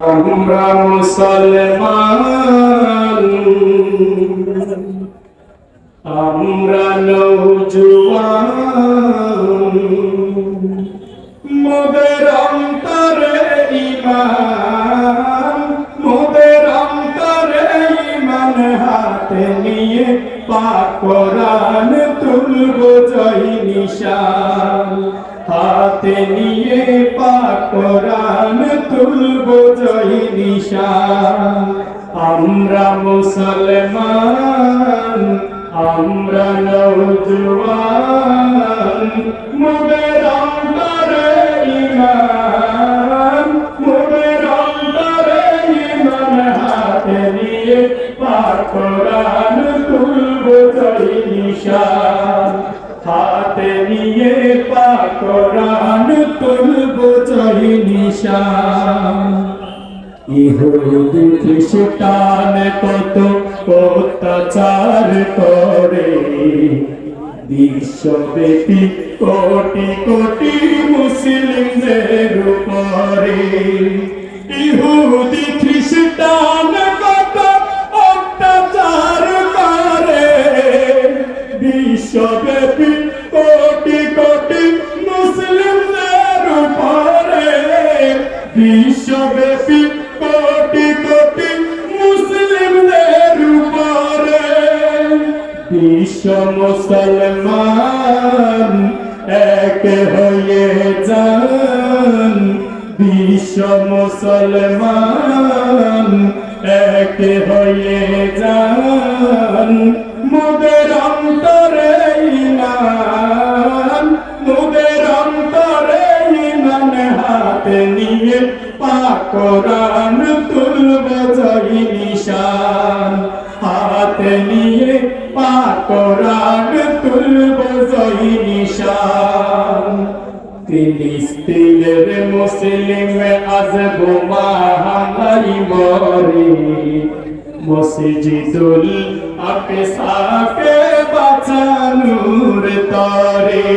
আমরা মুসলমান। আমরা নৌজুয়ান। মোদের অন্তরে ইমান মোদের অন্তরে ইমান হাতে নিয়ে পাক কোরআন তুলব জয় নিশান। হাতে নিয়ে পাক কোরআন তুলব জয় নিশান। আমরা মুসলমান, আমরা নৌজওয়ান মোদের অন্তরে ইমান মোদের অন্তরে ইমান হাতে নিয়ে পাক কোরআন তুলব জয় নিশান। হাতে নিয়ে পাক কোরআন তুলব জয় নিশান। ইহুদি কত অত্যাচার করে। বিশ্বব্যাপী কোটি কোটি মুসলিমদের উপরে। ইহুদি খ্রিস্টান বিশ্ব মুসলমান এক হয়ে যান। বিশ্ব মুসলমান এক হয়ে যান। মোদের অন্তরে ইমান, মোদের অন্তরে ইমান হাতে নিয়ে পাক কোরআন তুলব জয় নিশান। ফিলিস্তিনের মুসলিম আজ বোমা হামলাই মরে। মসজিদুল আকসাকে বাঁচানোর তরে।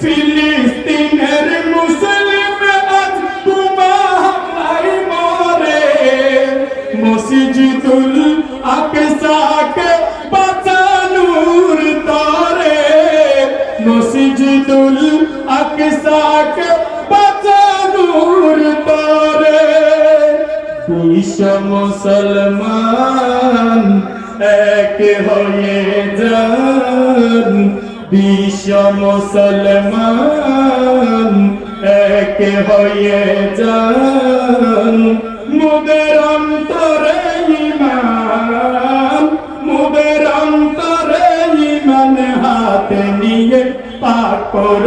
ফিলিস্তিনের মুসলিম আজ বোমা হামলাই মরে। মসজিদুল আকসাকে মসজিদুল আকসাকে বাঁচানোর তরে বিশ্ব মুসলমান এক হয়ে যান। বিশ্ব মুসলমান এক হয়ে যান।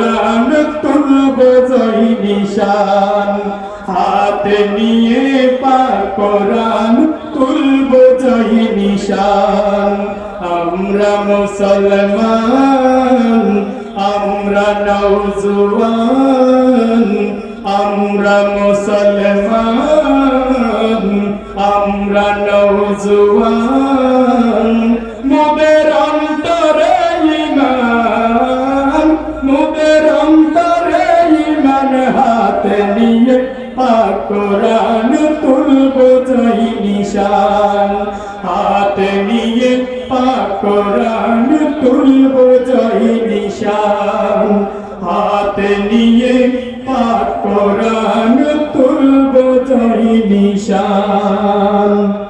কোরআন তুলব জয় নিশান। হাতে নিয়ে পাক কোরআন তুলব জয় নিশান। আমরা মুসলমান, আমরা নৌজওয়ান আমরা মুসলমান, আমরা নৌজওয়ান ইমান হাতে নিয়ে পাক কোরআন তুলব জয় নিশান। হাতে নিয়ে পাক কোরআন তুলব জয় নিশান। হাতে নিয়ে পাক কোরআন তুলব জয় নিশান।